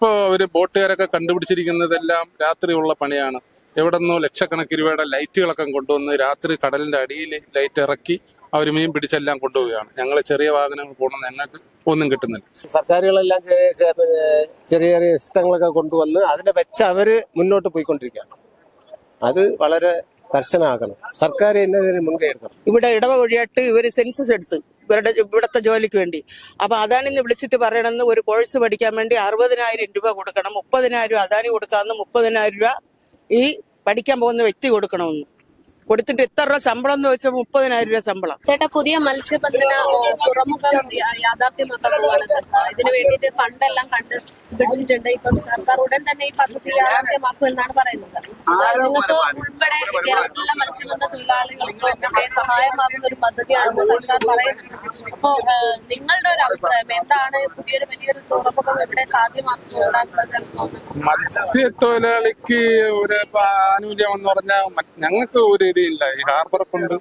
ഇപ്പോ ഒരു ബോട്ടുകാരൊക്കെ കണ്ടുപിടിച്ചിരിക്കുന്നതെല്ലാം രാത്രിയുള്ള പണിയാണ്. എവിടെ നിന്നോ ലക്ഷക്കണക്കിന് രൂപയുടെ ലൈറ്റുകളൊക്കെ കൊണ്ടുവന്ന് രാത്രി കടലിന്റെ അടിയിൽ ലൈറ്റ് ഇറക്കി അവർ മീൻ പിടിച്ചെല്ലാം കൊണ്ടുപോവുകയാണ്. ഞങ്ങൾ ചെറിയ വാഹനങ്ങൾ പോകണം ഞങ്ങൾക്ക് ഒന്നും കിട്ടുന്നില്ല. സർക്കാരുകളെല്ലാം ചെറിയ ചെറിയ ചെറിയ ഇഷ്ടങ്ങളൊക്കെ കൊണ്ടുവന്ന് അതിനെ വെച്ച് അവർ മുന്നോട്ട് പോയിക്കൊണ്ടിരിക്കുകയാണ്. അത് വളരെ കർശനമാക്കണം. സർക്കാർ എന്നതിന് മുൻകൈ എടുക്കണം. ഇവിടെ ഇടവ വഴിയായിട്ട് ഇവർ സെൻസസ് എടുത്ത് ഇവരുടെ ഇവിടുത്തെ ജോലിക്ക് വേണ്ടി. അപ്പൊ അതാണ് വിളിച്ചിട്ട് പറയണമെന്ന് ഒരു കോഴ്സ് പഠിക്കാൻ വേണ്ടി അറുപതിനായിരം രൂപ കൊടുക്കണം. മുപ്പതിനായിരം അദാനി കൊടുക്കാമെന്ന് മുപ്പതിനായിരം രൂപ ഈ പഠിക്കാൻ പോകുന്ന വ്യക്തി കൊടുക്കണമെന്ന്. കൊടുത്തിട്ട് ഇത്ര രൂപ ശമ്പളം എന്ന് വെച്ചാൽ മുപ്പതിനായിരം രൂപ ശമ്പളം. ചേട്ടാ പുതിയ മത്സ്യബന്ധന തുറമുഖം യാഥാർത്ഥ്യമാക്കാൻ പോവാണ് സർക്കാർ ഇതിനു വേണ്ടിയിട്ട് ഫണ്ടെല്ലാം കണ്ട് പിടിച്ചിട്ടുണ്ട്. ഇപ്പം സർക്കാർ ഉടൻ തന്നെ ഈ പദ്ധതി യാഥാർത്ഥ്യമാക്കും എന്നാണ് പറയുന്നത് നിങ്ങൾക്ക് ഉൾപ്പെടെ കേരളത്തിലുള്ള മത്സ്യബന്ധ തൊഴിലാളികൾക്ക് സഹായമാകുന്ന ഒരു പദ്ധതിയാണെന്ന് സർക്കാർ പറയുന്നത് അപ്പോ നിങ്ങളുടെ ഒരു അഭിപ്രായം എന്താണ്? പുതിയൊരു വലിയൊരു തുറമുഖം ഇവിടെ മത്സ്യത്തൊഴിലാളിക്ക് ഒരു ആനുകൂല്യം എന്ന് പറഞ്ഞാൽ ഞങ്ങൾക്ക് ഒരു ഇതില്ല. ഈ ഹാർബർ കൊണ്ട്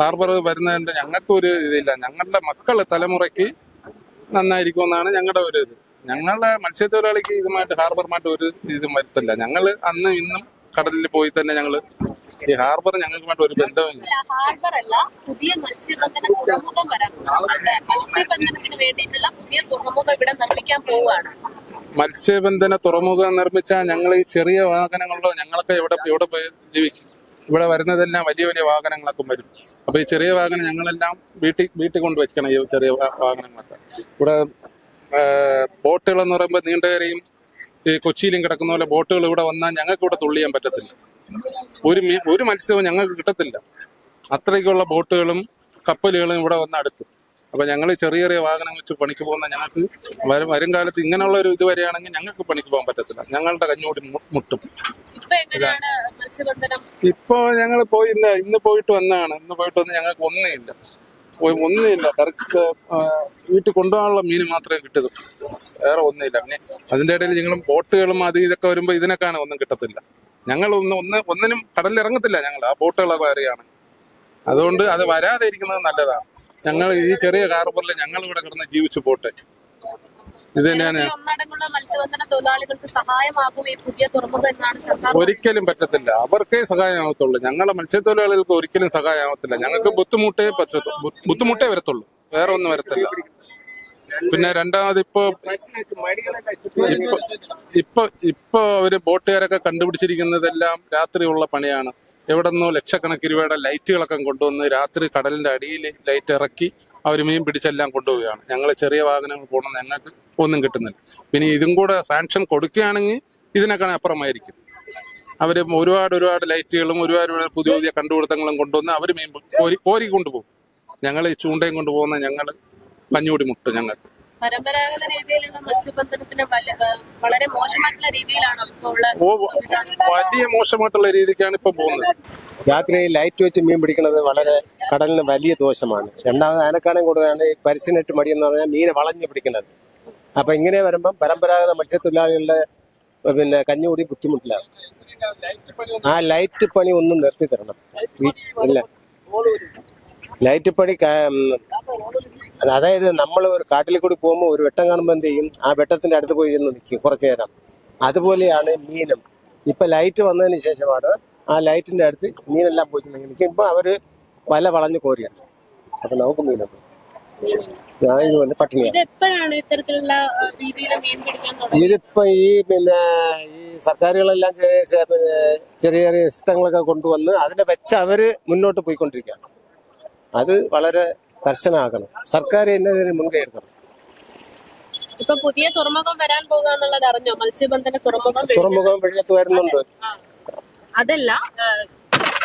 ഹാർബർ വരുന്നതുകൊണ്ട് ഞങ്ങൾക്ക് ഒരു ഇതില്ല. ഞങ്ങളുടെ മക്കൾ തലമുറയ്ക്ക് നന്നായിരിക്കും എന്നാണ് ഞങ്ങളുടെ ഒരു ഇത്. ഞങ്ങളുടെ മത്സ്യത്തൊഴിലാളിക്ക് ഇതുമായിട്ട് ഹാർബറുമായിട്ട് ഒരു ഇതും വരുത്തില്ല. ഞങ്ങൾ അന്നും ഇന്നും കടലിൽ പോയി തന്നെ ഞങ്ങൾ ഈ ഹാർബർ ഞങ്ങൾക്കുമായിട്ട് ഒരു ബന്ധമില്ല ഹാർബർ അല്ല പുതിയ മത്സ്യബന്ധന തുറമുഖം വരാൻ മത്സ്യബന്ധനത്തിന് വേണ്ടിയിട്ടുള്ള പുതിയ തുറമുഖം ഇവിടെ നിർമ്മിക്കാൻ പോവുകയാണ്. മത്സ്യബന്ധന തുറമുഖം നിർമ്മിച്ച ഞങ്ങൾ ഈ ചെറിയ വാഹനങ്ങളിലോ ഞങ്ങളൊക്കെ ഇവിടെ ഇവിടെ ജീവിക്കും. ഇവിടെ വരുന്നതെല്ലാം വലിയ വലിയ വാഹനങ്ങളൊക്കെ വരും. അപ്പൊ ഈ ചെറിയ വാഹനം ഞങ്ങളെല്ലാം വീട്ടിൽ വീട്ടിൽ കൊണ്ട് വെക്കണം ഈ ചെറിയ വാഹനങ്ങളൊക്കെ. ഇവിടെ ബോട്ടുകൾ എന്ന് പറയുമ്പോൾ നീണ്ടകരയും ഈ കൊച്ചിയിലും കിടക്കുന്ന പോലെ ബോട്ടുകൾ ഇവിടെ വന്നാൽ ഞങ്ങൾക്ക് ഇവിടെ തുള്ളിയാൻ പറ്റത്തില്ല. ഒരു ഒരു മത്സ്യവും ഞങ്ങൾക്ക് കിട്ടത്തില്ല. അത്രയ്ക്കുള്ള ബോട്ടുകളും കപ്പലുകളും ഇവിടെ വന്ന് അടുത്ത് അപ്പൊ ഞങ്ങൾ ചെറിയ ചെറിയ വാഹനം വെച്ച് പണിക്ക് പോകുന്ന ഞങ്ങൾക്ക് വരും വരും കാലത്ത് ഇങ്ങനെയുള്ള ഒരു ഇത് വരികയാണെങ്കിൽ ഞങ്ങൾക്ക് പണിക്ക് പോകാൻ പറ്റത്തില്ല. ഞങ്ങളുടെ കഞ്ഞൂടി മുട്ടും. ഇപ്പൊ ഞങ്ങൾ പോയി ഇന്ന് ഇന്ന് പോയിട്ട് വന്നാണ് ഇന്ന് പോയിട്ട് വന്ന് ഞങ്ങൾക്ക് ഒന്നുമില്ല പോയി ഒന്നുമില്ല കറക്റ്റ് വീട്ടിൽ കൊണ്ടുപോകാനുള്ള മീൻ മാത്രമേ കിട്ടൂ വേറെ ഒന്നുമില്ല പിന്നെ അതിന്റെ ഇടയിൽ ഞങ്ങളും ബോട്ടുകളും അത് ഇതൊക്കെ വരുമ്പോ ഇതിനൊക്കെയാണ് ഒന്നും കിട്ടത്തില്ല. ഞങ്ങൾ ഒന്ന് ഒന്ന് ഒന്നിനും കടലിൽ ഇറങ്ങത്തില്ല ഞങ്ങൾ. ആ ബോട്ടുകളൊക്കെ വേറെയാണ് അതുകൊണ്ട് അത് വരാതെ ഇരിക്കുന്നത് നല്ലതാണ്. ഞങ്ങൾ ഈ ചെറിയ ഹാർബറിൽ ഞങ്ങൾ ഇവിടെ കിടന്ന് ജീവിച്ചു പോട്ടെ. ഇത് തന്നെയാണ്. ഒരിക്കലും പറ്റത്തില്ല. അവർക്കേ സഹായമാവത്തുള്ളൂ ഞങ്ങളെ മത്സ്യത്തൊഴിലാളികൾക്ക് ഒരിക്കലും സഹായമാവത്തില്ല ഞങ്ങൾക്ക് ബുദ്ധിമുട്ടേ പറ്റത്തു ബുദ്ധിമുട്ടേ വരത്തുള്ളൂ. വേറെ ഒന്നും വരത്തില്ല. പിന്നെ രണ്ടാമത് ഇപ്പൊ ഇപ്പൊ ഇപ്പൊ ഒരു ബോട്ടുകാരൊക്കെ കണ്ടുപിടിച്ചിരിക്കുന്നതെല്ലാം രാത്രിയുള്ള പണിയാണ്. എവിടെ നിന്നോ ലക്ഷക്കണക്കിന് രൂപയുടെ ലൈറ്റുകളൊക്കെ കൊണ്ടുവന്ന് രാത്രി കടലിന്റെ അടിയിൽ ലൈറ്റ് ഇറക്കി അവർ മീൻ പിടിച്ചെല്ലാം കൊണ്ടുപോവുകയാണ്. ഞങ്ങൾ ചെറിയ വാഹനങ്ങൾ പോകണം ഞങ്ങൾക്ക് ഒന്നും കിട്ടുന്നില്ല. പിന്നെ ഇതും കൂടെ സാങ്ഷൻ കൊടുക്കുകയാണെങ്കിൽ ഇതിനൊക്കെ അപ്പുറമായിരിക്കും. അവർ ഒരുപാട് ഒരുപാട് ലൈറ്റുകളും ഒരുപാട് പുതിയ പുതിയ കണ്ടുപിടുത്തങ്ങളും കൊണ്ടുവന്ന് അവർ മീൻ കോരി കോരി കൊണ്ടുപോകും ഞങ്ങൾ ചൂണ്ടയും കൊണ്ടുപോകുന്ന ഞങ്ങൾ കഞ്ഞൂടി മുട്ടും ഞങ്ങൾക്ക്. പരമ്പരാഗത രീതിയിലുള്ള മത്സ്യബന്ധനത്തിന് വളരെ മോശമായിട്ടുള്ള രീതിയിലാണ് ഇപ്പോൾ ഉള്ള ഓ വലിയ മോശമായിട്ടുള്ള രീതിക്കാണ് ഇപ്പൊ പോകുന്നത്. രാത്രി ലൈറ്റ് വെച്ച് മീൻ പിടിക്കുന്നത് വളരെ കടലിന് വലിയ ദോഷമാണ്. രണ്ടാമത് ആനക്കാണെ കൂടുതലാണ് ഈ പരിസിനെട്ട് മടി എന്ന് പറഞ്ഞാൽ മീനെ വളഞ്ഞു പിടിക്കുന്നത്. അപ്പൊ ഇങ്ങനെ വരുമ്പം പരമ്പരാഗത മത്സ്യത്തൊഴിലാളികളുടെ പിന്നെ കഞ്ഞുകൂടി ബുദ്ധിമുട്ടിലാണ്. ആ ലൈറ്റ് പണി ഒന്നും നിർത്തി തരണം. ഇല്ല. ലൈറ്റ് പണി ഉം, അതായത് നമ്മൾ ഒരു കാട്ടിൽ കൂടി പോകുമ്പോൾ ഒരു വെട്ടം കാണുമ്പോൾ എന്ത് ചെയ്യും? ആ വെട്ടത്തിന്റെ അടുത്ത് പോയി ഇരുന്ന് നിൽക്കും കുറച്ചു നേരം. അതുപോലെയാണ് മീനും. ഇപ്പൊ ലൈറ്റ് വന്നതിന് ശേഷമാണ് ആ ലൈറ്റിന്റെ അടുത്ത് മീനെല്ലാം പോയി നിൽക്കും. ഇപ്പൊ അവർ വല വളഞ്ഞു കോരിയാണ്. അപ്പൊ നമുക്ക് മീനൊക്കെ ഞാൻ ഇതുപോലെ പട്ടിണിയാണ് ഇതിപ്പോ ഈ പിന്നെ ഈ സർക്കാരുകളെല്ലാം ചെറിയ ചെറിയ ചെറിയ ഇഷ്ടങ്ങളൊക്കെ കൊണ്ടുവന്ന് അതിനെ വെച്ച് അവർ മുന്നോട്ട് പോയിക്കൊണ്ടിരിക്കുകയാണ്. അത് വളരെ കർശനമാക്കണം സർക്കാർ എന്നതിന് മുൻകൈ എടുക്കണം. ഇപ്പൊ പുതിയ തുറമുഖം വരാൻ പോകുക അറിഞ്ഞോ? മത്സ്യബന്ധന തുറമുഖം. തുറമുഖം വെള്ളത്ത് വരുന്നുണ്ട്. അതല്ല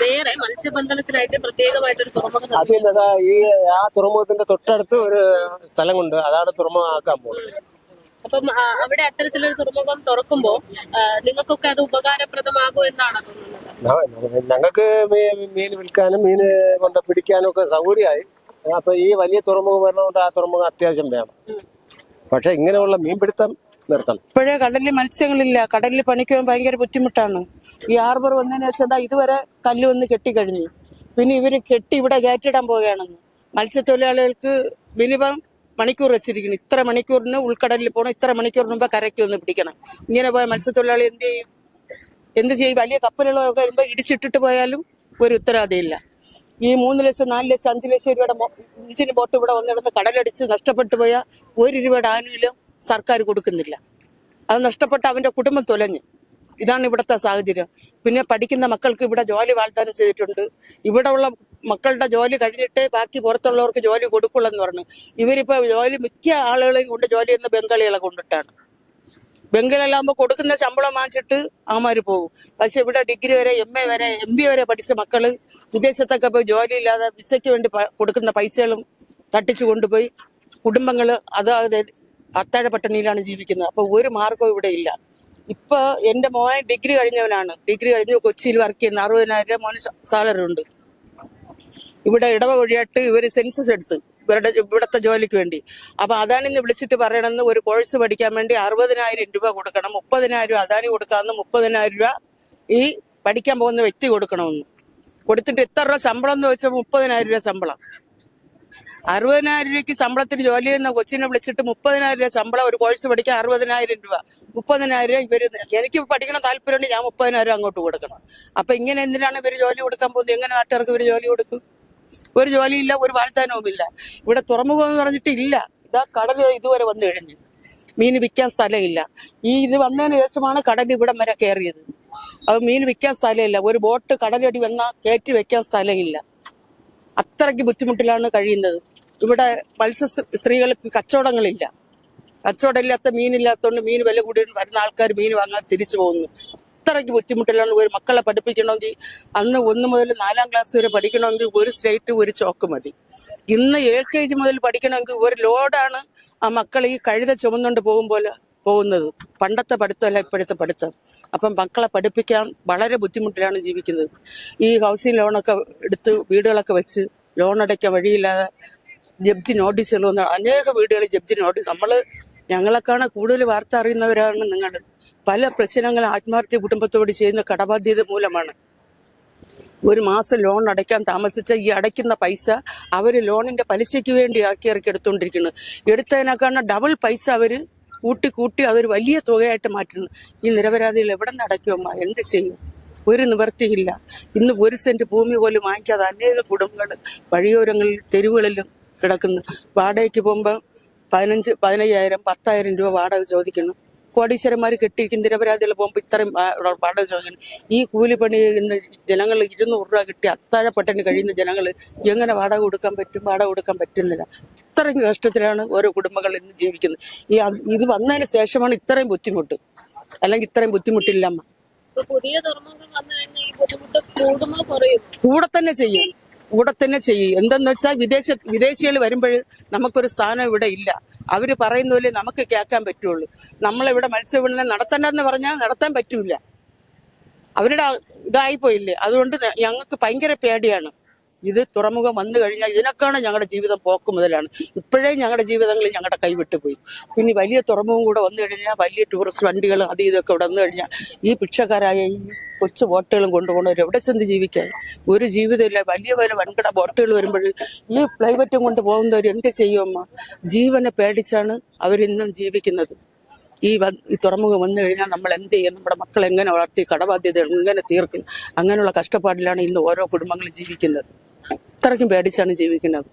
വേറെ മത്സ്യബന്ധനത്തിനായിട്ട് പ്രത്യേകമായിട്ടൊരു തുറമുഖം നിർമ്മിക്കും. അതിനതാ ഈ ആ തുറമുഖത്തിന്റെ തൊട്ടടുത്ത് ഒരു സ്ഥലം കൊണ്ട് അതാണ് തുറമുഖമാക്കാൻ പോകുന്നത് അപ്പം അവിടെ അത്തരത്തിലൊരു തുറമുഖം തുറക്കുമ്പോൾ നിങ്ങൾക്കൊക്കെ അത് ഉപകാരപ്രദമാകും എന്നാണ് തോന്നുന്നത്? ഞങ്ങൾക്ക് മീൻ വിൽക്കാനും മീൻ കൊണ്ട് പിടിക്കാനും ഒക്കെ സൗകര്യമായി. അപ്പൊ ഈ വലിയ തുറമുഖം വരുന്നതുകൊണ്ട് ആ തുറമുഖം അത്യാവശ്യം വേണം. പക്ഷെ ഇങ്ങനെയുള്ള മീൻപിടുത്തം നിർത്തണം. ഇപ്പോഴേ കടലിൽ മത്സ്യങ്ങളില്ല. കടലിൽ പണിക്ക് ഭയങ്കര ബുദ്ധിമുട്ടാണ്. ഈ ഹാർബർ വന്നതിന് ശേഷം എന്താ ഇതുവരെ കല്ല് വന്ന് കെട്ടിക്കഴിഞ്ഞു. പിന്നെ ഇവർ കെട്ടി ഇവിടെ കയറ്റിടാൻ പോവുകയാണെന്ന്. മത്സ്യത്തൊഴിലാളികൾക്ക് മിനിമം മണിക്കൂർ വെച്ചിരിക്കുന്നു. ഇത്ര മണിക്കൂറിന് ഉൾക്കടലിൽ പോകണം. ഇത്ര മണിക്കൂറിന് മുമ്പ് കരയ്ക്ക് വന്ന് പിടിക്കണം. ഇങ്ങനെ പോയ മത്സ്യത്തൊഴിലാളി എന്ത് ചെയ്യും? എന്ത് ചെയ്യും? വലിയ കപ്പലുകളൊക്കെ വരുമ്പോൾ ഇടിച്ചിട്ടിട്ട് പോയാലും ഒരു ഉത്തരവാദിയില്ല. ഈ മൂന്ന് ലക്ഷം നാല് ലക്ഷം അഞ്ച് ലക്ഷം രൂപയുടെ ഇഞ്ചിന് ബോട്ട് ഇവിടെ വന്നിടന്ന് കടലടിച്ച് നഷ്ടപ്പെട്ടു പോയ ഒരു രൂപയുടെ ആനുകൂല്യം സർക്കാർ കൊടുക്കുന്നില്ല. അത് നഷ്ടപ്പെട്ട അവന്റെ കുടുംബം തൊലഞ്ഞ്. ഇതാണ് ഇവിടുത്തെ സാഹചര്യം. പിന്നെ പഠിക്കുന്ന മക്കൾക്ക് ഇവിടെ ജോലി വാഗ്ദാനം ചെയ്തിട്ടുണ്ട്. ഇവിടെ ഉള്ള മക്കളുടെ ജോലി കഴിഞ്ഞിട്ടേ ബാക്കി പുറത്തുള്ളവർക്ക് ജോലി കൊടുക്കുള്ളൂ എന്ന് പറഞ്ഞു. ഇവരിപ്പോ ജോലി മിക്ക ആളുകളെയും കൊണ്ട് ജോലി ചെയ്യുന്ന ബംഗാളികളെ കൊണ്ടിട്ടാണ്. ബംഗാളിലാകുമ്പോൾ കൊടുക്കുന്ന ശമ്പളം വാങ്ങിച്ചിട്ട് ആമാര് പോകും. പക്ഷെ ഇവിടെ ഡിഗ്രി വരെ എം എ വരെ എം ബി വരെ പഠിച്ച മക്കൾ വിദേശത്തൊക്കെ പോയി ജോലിയില്ലാതെ വിസയ്ക്ക് വേണ്ടി കൊടുക്കുന്ന പൈസകളും തട്ടിച്ചു കൊണ്ടുപോയി കുടുംബങ്ങൾ അതായത് അത്താഴ പട്ടിണിയിലാണ് ജീവിക്കുന്നത്. അപ്പോൾ ഒരു മാർഗവും ഇവിടെ ഇല്ല. ഇപ്പൊ എന്റെ മോൻ ഡിഗ്രി കഴിഞ്ഞവനാണ്. ഡിഗ്രി കഴിഞ്ഞ് കൊച്ചിയിൽ വർക്ക് ചെയ്യുന്ന അറുപതിനായിരം രൂപ മോന് സാലറി ഉണ്ട് ഇവിടെ ഇടവ വഴിയായിട്ട് ഇവർ സെൻസസ് എടുത്ത് ഇവരുടെ ഇവിടുത്തെ ജോലിക്ക് വേണ്ടി. അപ്പൊ അദാനിന്ന് വിളിച്ചിട്ട് പറയണമെന്ന് ഒരു കോഴ്സ് പഠിക്കാൻ വേണ്ടി അറുപതിനായിരം രൂപ കൊടുക്കണം. മുപ്പതിനായിരം രൂപ അദാനി കൊടുക്കാമെന്ന് മുപ്പതിനായിരം രൂപ ഈ പഠിക്കാൻ പോകുന്ന വ്യക്തി കൊടുക്കണമെന്ന്. കൊടുത്തിട്ട് ഇത്ര രൂപ ശമ്പളം എന്ന് വെച്ചാൽ മുപ്പതിനായിരം രൂപ ശമ്പളം. അറുപതിനായിരം രൂപയ്ക്ക് ശമ്പളത്തിന് ജോലി ചെയ്യുന്ന കൊച്ചിനെ വിളിച്ചിട്ട് മുപ്പതിനായിരം രൂപ ശമ്പളം ഒരു കോഴ്സ് പഠിക്കാൻ അറുപതിനായിരം രൂപ. മുപ്പതിനായിരം രൂപ ഇവർ എനിക്ക് പഠിക്കണം താല്പര്യമുണ്ട് ഞാൻ മുപ്പതിനായിരം അങ്ങോട്ട് കൊടുക്കണം. അപ്പൊ ഇങ്ങനെ എന്തിനാണ് ഇവർ ജോലി കൊടുക്കാൻ പോകുന്നത്? എങ്ങനെ നാട്ടുകാർക്ക് ഇവർ ജോലി കൊടുക്കും? ഒരു ജോലിയില്ല ഒരു വാഗ്ദാനവും ഇല്ല. ഇവിടെ തുറമുഖം എന്ന് പറഞ്ഞിട്ട് ഇല്ല. ഇതാ കടൽ ഇതുവരെ വന്നു കഴിഞ്ഞു. മീൻ വിൽക്കാൻ സ്ഥലമില്ല. ഈ ഇത് വന്നതിന് ശേഷമാണ് കടൽ ഇവിടം വരെ കയറിയത്. അത് മീൻ വിൽക്കാൻ സ്ഥലമില്ല. ഒരു ബോട്ട് കടലടി വന്നാൽ കയറ്റി വെക്കാൻ സ്ഥലമില്ല. അത്രയ്ക്ക് ബുദ്ധിമുട്ടിലാണ് കഴിയുന്നത്. ഇവിടെ മത്സ്യ സ്ത്രീകൾക്ക് കച്ചവടങ്ങളില്ല. കച്ചവടം ഇല്ലാത്ത മീനില്ലാത്തതുകൊണ്ട് മീൻ വില കൂടി വരുന്ന ആൾക്കാർ മീൻ വാങ്ങാൻ തിരിച്ചു പോകുന്നു. അത്രയ്ക്ക് ബുദ്ധിമുട്ടിലാണ് ഒരു മക്കളെ പഠിപ്പിക്കണമെങ്കിൽ അന്ന് ഒന്ന് മുതൽ നാലാം ക്ലാസ് വരെ പഠിക്കണമെങ്കിൽ ഒരു സ്റ്റേറ്റ് ഒരു ചോക്ക് മതി. ഇന്ന് എൽ കെ ജി മുതൽ പഠിക്കണമെങ്കിൽ ഒരു ലോഡാണ് ആ മക്കൾ ഈ കഴുത ചുമന്നുകൊണ്ട് പോകുമ്പോൾ പോകുന്നത്. പണ്ടത്തെ പഠിത്തമല്ല ഇപ്പോഴത്തെ പഠിത്തം. അപ്പം മക്കളെ പഠിപ്പിക്കാൻ വളരെ ബുദ്ധിമുട്ടിലാണ് ജീവിക്കുന്നത്. ഈ ഹൗസിംഗ് ലോണൊക്കെ എടുത്ത് വീടുകളൊക്കെ വെച്ച് ലോൺ അടയ്ക്കാൻ വഴിയില്ലാതെ ജപ്തി നോട്ടീസുകൾ വന്ന അനേക വീടുകൾ ജപ്തി നോട്ടീസ്. നമ്മൾ ഞങ്ങളെക്കാണ് കൂടുതൽ വാർത്ത അറിയുന്നവരാണ് നിങ്ങൾ പല പ്രശ്നങ്ങൾ ആത്മഹത്യ കുടുംബത്തോട് ചെയ്യുന്ന കടബാധ്യത മൂലമാണ്. ഒരു മാസം ലോൺ അടയ്ക്കാൻ താമസിച്ച ഈ അടയ്ക്കുന്ന പൈസ അവർ ലോണിന്റെ പലിശയ്ക്ക് വേണ്ടി ഇറക്കി ഇറക്കി എടുത്തുകൊണ്ടിരിക്കുന്നു. എടുത്തതിനേക്കാളും ഡബിൾ പൈസ അവർ കൂട്ടി കൂട്ടി അതൊരു വലിയ തുകയായിട്ട് മാറ്റുന്നു. ഈ നിരപരാധികൾ എവിടെ നടക്കുമോ എന്ത് ചെയ്യും? ഒരു നിവർത്തിയില്ല ഇന്ന് ഒരു സെന്റ് ഭൂമി പോലും വാങ്ങിക്കാതെ അനേക കുടുംബങ്ങൾ വഴിയോരങ്ങളിൽ തെരുവുകളിലും കിടക്കുന്നു. വാടകയ്ക്ക് പോകുമ്പോൾ പതിനഞ്ച് പതിനയ്യായിരം പത്തായിരം രൂപ വാടക ചോദിക്കുന്നു. കോടീശ്വരന്മാർ കെട്ടിയിരിക്കുന്ന നിരപരാധികൾ പോകുമ്പോൾ ഇത്രയും വാടക ചോദിക്കുന്നു. ഈ കൂലിപ്പണി ഇന്ന് ജനങ്ങൾ ഇരുന്നൂറ് രൂപ കിട്ടി. അത്താഴ പട്ടിണി കഴിയുന്ന ജനങ്ങൾ എങ്ങനെ വാടക കൊടുക്കാൻ പറ്റും വാടക കൊടുക്കാൻ പറ്റുന്നില്ല. ഇത്രയും കഷ്ടത്തിലാണ് ഓരോ കുടുംബങ്ങൾ ഇന്ന് ജീവിക്കുന്നത്. ഈ ഇത് വന്നതിന് ശേഷമാണ് ഇത്രയും ബുദ്ധിമുട്ട്. അല്ലെങ്കിൽ ഇത്രയും ബുദ്ധിമുട്ടില്ലമ്മ പുതിയ തുറമുഖം വന്നു കഴിഞ്ഞാൽ ഈ ബുദ്ധിമുട്ട് കൂടുമോ കുറയും. കൂടെ തന്നെ ചെയ്യും. കൂടെ തന്നെ ചെയ്യും. എന്തെന്ന് വെച്ചാൽ വിദേശ വിദേശികൾ വരുമ്പോൾ നമുക്കൊരു സ്ഥാനം ഇവിടെ ഇല്ല. അവർ പറയുന്ന പോലെ നമുക്ക് കേൾക്കാൻ പറ്റുള്ളൂ. നമ്മളിവിടെ മത്സ്യവിപണനം നടത്തണ്ടെന്ന് പറഞ്ഞാൽ നടത്താൻ പറ്റൂല. അവരുടെ ഇതായി ഇതായിപ്പോയില്ലേ. അതുകൊണ്ട് ഞങ്ങൾക്ക് ഭയങ്കര പേടിയാണ്. ഇത് തുറമുഖം വന്നു കഴിഞ്ഞാൽ ഇതിനൊക്കെയാണ് ഞങ്ങളുടെ ജീവിതം പോക്ക് മുതലാണ്. ഇപ്പോഴേ ഞങ്ങളുടെ ജീവിതങ്ങളിൽ ഞങ്ങളുടെ കൈവിട്ടു പോയി പിന്നെ വലിയ തുറമുഖം കൂടെ വന്നു കഴിഞ്ഞാൽ വലിയ ടൂറിസ്റ്റ് വണ്ടികൾ അത് ഇതൊക്കെ ഇവിടെ വന്നു കഴിഞ്ഞാൽ ഈ ഭിക്ഷക്കാരായ ഈ കൊച്ചു ബോട്ടുകളും കൊണ്ടുപോകുന്നവർ എവിടെ ചെന്ന് ജീവിക്കാൻ? ഒരു ജീവിതമില്ല. വലിയ വലിയ വൻകിട ബോട്ടുകൾ വരുമ്പോൾ ഈ പ്ലൈവറ്റും കൊണ്ട് പോകുന്നവർ എന്ത് ചെയ്യുമമ്മ ജീവനെ പേടിച്ചാണ് അവരിന്നും ജീവിക്കുന്നത്. ഈ ഈ തുറമുഖം വന്നു കഴിഞ്ഞാൽ നമ്മൾ എന്ത് ചെയ്യും? നമ്മുടെ മക്കളെ എങ്ങനെ വളർത്തി കടബാധ്യത എങ്ങനെ തീർക്കും? അങ്ങനെയുള്ള കഷ്ടപ്പാടിലാണ് ഇന്ന് ഓരോ കുടുംബങ്ങളും ജീവിക്കുന്നത്. അത്രയ്ക്കും പേടിച്ചാണ് ജീവിക്കുന്നത്.